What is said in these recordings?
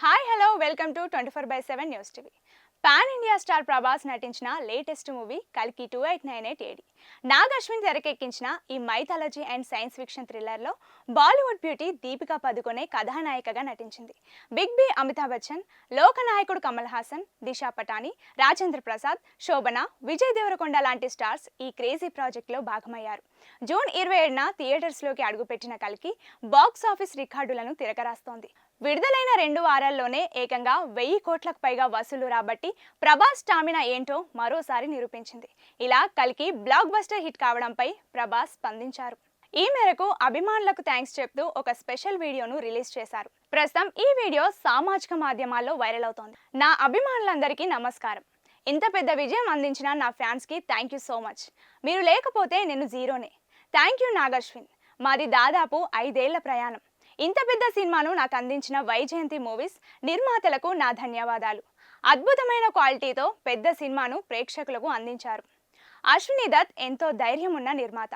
Hi hello welcome to twenty four by seven news TV pan India star Prabhas నటించిన latest movie కల్కి two eight nine eight AD Nag Ashwin తెరకెక్కించిన ఈ mythology and science fiction థ్రిల్లర్లో Bollywood beauty Deepika Padukone కథానాయికగా నటించింది. Big B Amitabh Bachchan లోకనాయకుడు కమల్ హాసన్ దిశా పటాని రాజేంద్ర ప్రసాద్ శోభన విజయ్ దేవరకొండ లాంటి stars ఈ క్రేజీ ప్రాజెక్ట్లో భాగమయ్యారు. జూన్ ఇరవై ఏడున థియేటర్స్లోకి అడుగుపెట్టిన కల్కి బాక్స్ ఆఫీస్ రికార్డులను తిరగరాస్తోంది. విడుదలైన రెండు వారాల్లోనే ఏకంగా వెయ్యి కోట్లకు పైగా వసూలు రాబట్టి ప్రభాస్ స్టామినా ఏంటో మరోసారి నిరూపించింది. ఇలా కల్కి బ్లాక్ బస్టర్ హిట్ కావడంపై ప్రభాస్ స్పందించారు. ఈ మేరకు అభిమానులకు థ్యాంక్స్ చెప్తూ ఒక స్పెషల్ వీడియోను రిలీజ్ చేశారు. ప్రస్తుతం ఈ వీడియో సామాజిక మాధ్యమాల్లో వైరల్ అవుతోంది. నా అభిమానులందరికీ నమస్కారం. ఇంత పెద్ద విజయం అందించిన నా ఫ్యాన్స్కి థ్యాంక్ యూ సో మచ్. మీరు లేకపోతే నేను జీరోనే. Thank you Nag Ashwin. మాది దాదాపు ఐదేళ్ళ ప్రయాణం. ఇంత పెద్ద సినిమాను నాకు అందించిన వైజయంతి మూవీస్ నిర్మాతలకు నా ధన్యవాదాలు. అద్భుతమైన క్వాలిటీతో పెద్ద సినిమాను ప్రేక్షకులకు అందించారు. అశ్విని దత్ ఎంతో ధైర్యం ఉన్న నిర్మాత.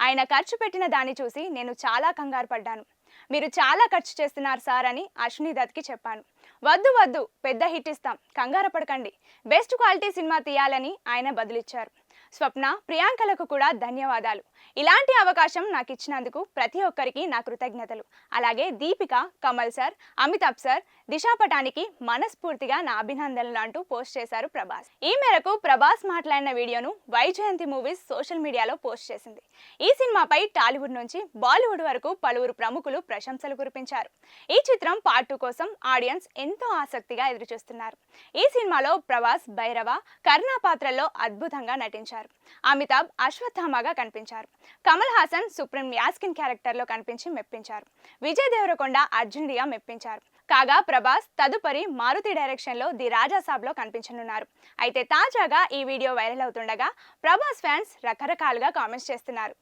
ఆయన ఖర్చు పెట్టిన దాన్ని చూసి నేను చాలా కంగారు పడ్డాను. మీరు చాలా ఖర్చు చేస్తున్నారు సార్ అని అశ్విని దత్కి చెప్పాను. వద్దు వద్దు పెద్ద హిట్ ఇస్తాం. కంగారు పడకండి. బెస్ట్ క్వాలిటీ సినిమా తీయాలని ఆయన బదులిచ్చారు. స్వప్న ప్రియాంకలకు కూడా ధన్యవాదాలు. ఇలాంటి అవకాశం నాకు ఇచ్చినందుకు ప్రతి ఒక్కరికి నా కృతజ్ఞతలు. అలాగే దీపిక కమల్ సార్ అమితాబ్ సార్ దిశా పటానికి మనస్ఫూర్తిగా నా అభినందనలు అంటూ పోస్ట్ చేశారు ప్రభాస్. ఈ మేరకు ప్రభాస్ మాట్లాడిన వీడియోను వైజయంతి మూవీస్ సోషల్ మీడియాలో పోస్ట్ చేసింది. ఈ సినిమాపై టాలీవుడ్ నుంచి బాలీవుడ్ వరకు పలువురు ప్రముఖులు ప్రశంసలు కురిపించారు. ఈ చిత్రం పార్ట్ టూ కోసం ఆడియన్స్ ఎంతో ఆసక్తిగా ఎదురుచూస్తున్నారు. ఈ సినిమాలో ప్రభాస్ భైరవ కర్ణా పాత్రల్లో అద్భుతంగా నటించారు. అమితాబ్ అశ్వత్థామగా కనిపించారు. కమల్ హాసన్ సుప్రీం యాస్కిన్ క్యారెక్టర్లో కనిపించి మెప్పించారు. విజయ్ దేవరకొండ అర్జునుడిగా మెప్పించారు. కాగా ప్రభాస్ తదుపరి మారుతి డైరెక్షన్లో ది రాజాసాబ్లో కనిపించనున్నారు. అయితే తాజాగా ఈ వీడియో వైరల్ అవుతుండగా ప్రభాస్ ఫ్యాన్స్ రకరకాలుగా కామెంట్స్ చేస్తున్నారు.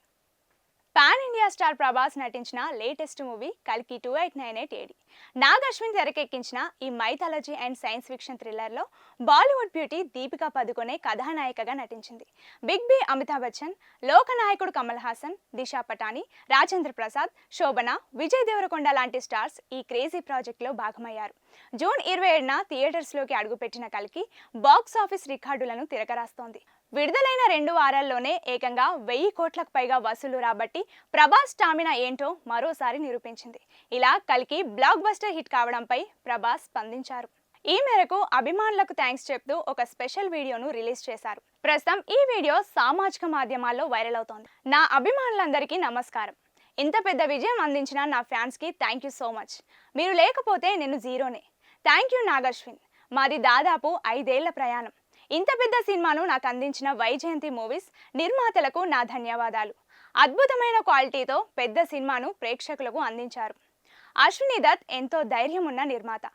పాన్ ఇండియా స్టార్ ప్రభాస్ నటించిన లేటెస్ట్ మూవీ కల్కి two eight nine eight AD. Nag Ashwin తెరకెక్కించిన ఈ మైథాలజీ అండ్ సైన్స్ ఫిక్షన్ థ్రిల్లర్లో బాలీవుడ్ బ్యూటీ దీపికా పదుకొనే కథానాయికగా నటించింది. బిగ్ బి అమితాబ్ బచ్చన్ లోకనాయకుడు కమల్ హాసన్ దిశా పటాని రాజేంద్ర ప్రసాద్ శోభన విజయ్ దేవరకొండ లాంటి స్టార్స్ ఈ క్రేజీ ప్రాజెక్ట్లో భాగమయ్యారు. జూన్ ఇరవై ఏడున థియేటర్స్లోకి అడుగుపెట్టిన కల్కి బాక్స్ ఆఫీస్ రికార్డులను తిరగరాస్తోంది. విడుదలైన రెండు వారాల్లోనే ఏకంగా వెయ్యి కోట్లకు పైగా వసూలు రాబట్టి ప్రభాస్ స్టామినా ఏంటో మరోసారి నిరూపించింది. ఇలా కలికి బ్లాక్ బస్టర్ హిట్ కావడంపై ప్రభాస్ స్పందించారు. ఈ మేరకు అభిమానులకు థ్యాంక్స్ చెప్తూ ఒక స్పెషల్ వీడియోను రిలీజ్ చేశారు. ప్రస్తుతం ఈ వీడియో సామాజిక మాధ్యమాల్లో వైరల్ అవుతోంది. నా అభిమానులందరికీ నమస్కారం. ఇంత పెద్ద విజయం అందించిన నా ఫ్యాన్స్కి థ్యాంక్ యూ సో మచ్. మీరు లేకపోతే నేను జీరోనే. Thank you Nag Ashwin. మాది దాదాపు ఐదేళ్ళ ప్రయాణం. ఇంత పెద్ద సినిమాను నాకు అందించిన వైజయంతి మూవీస్ నిర్మాతలకు నా ధన్యవాదాలు. అద్భుతమైన క్వాలిటీతో పెద్ద సినిమాను ప్రేక్షకులకు అందించారు. అశ్విని దత్ ఎంతో ధైర్యం ఉన్న నిర్మాత.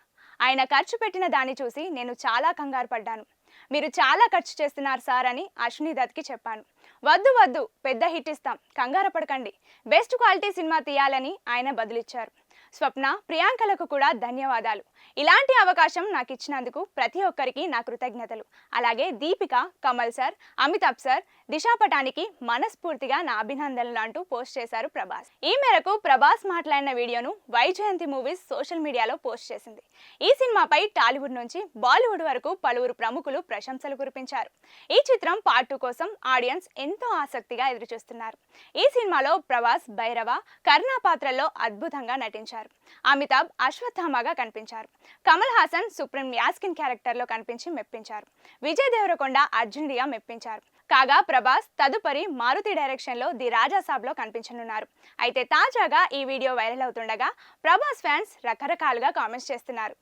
ఆయన ఖర్చు పెట్టిన దాన్ని చూసి నేను చాలా కంగారు పడ్డాను. మీరు చాలా ఖర్చు చేస్తున్నారు సార్ అని అశ్విని దత్కి చెప్పాను. వద్దు వద్దు పెద్ద హిట్ ఇస్తాం. కంగారు పడకండి. బెస్ట్ క్వాలిటీ సినిమా తీయాలని ఆయన బదులిచ్చారు. స్వప్న ప్రియాంకలకు కూడా ధన్యవాదాలు. ఇలాంటి అవకాశం నాకు ఇచ్చినందుకు ప్రతి ఒక్కరికి నా కృతజ్ఞతలు. అలాగే దీపిక కమల్ సార్ అమితాబ్ సార్ దిశాపటానికి మనస్ఫూర్తిగా నా అభినందనలు అంటూ పోస్ట్ చేశారు ప్రభాస్. ఈ మేరకు ప్రభాస్ మాట్లాడిన వీడియోను వైజయంతి మూవీస్ సోషల్ మీడియాలో పోస్ట్ చేసింది. ఈ సినిమాపై టాలీవుడ్ నుంచి బాలీవుడ్ వరకు పలువురు ప్రముఖులు ప్రశంసలు కురిపించారు. ఈ చిత్రం పార్ట్ టూ కోసం ఆడియన్స్ ఎంతో ఆసక్తిగా ఎదురుచూస్తున్నారు. ఈ సినిమాలో ప్రభాస్ భైరవ కర్ణా పాత్రల్లో అద్భుతంగా నటించారు. అమితాబ్ అశ్వత్థామగా కనిపించారు. కమల్ హాసన్ సుప్రీం యాస్కిన్ క్యారెక్టర్లో కనిపించి మెప్పించారు. విజయ్ దేవరకొండ అర్జునుడిగా మెప్పించారు. కాగా ప్రభాస్ తదుపరి మారుతి డైరెక్షన్లో ది రాజా కనిపించనున్నారు. అయితే తాజాగా ఈ వీడియో వైరల్ అవుతుండగా ప్రభాస్ ఫ్యాన్స్ రకరకాలుగా కామెంట్స్ చేస్తున్నారు.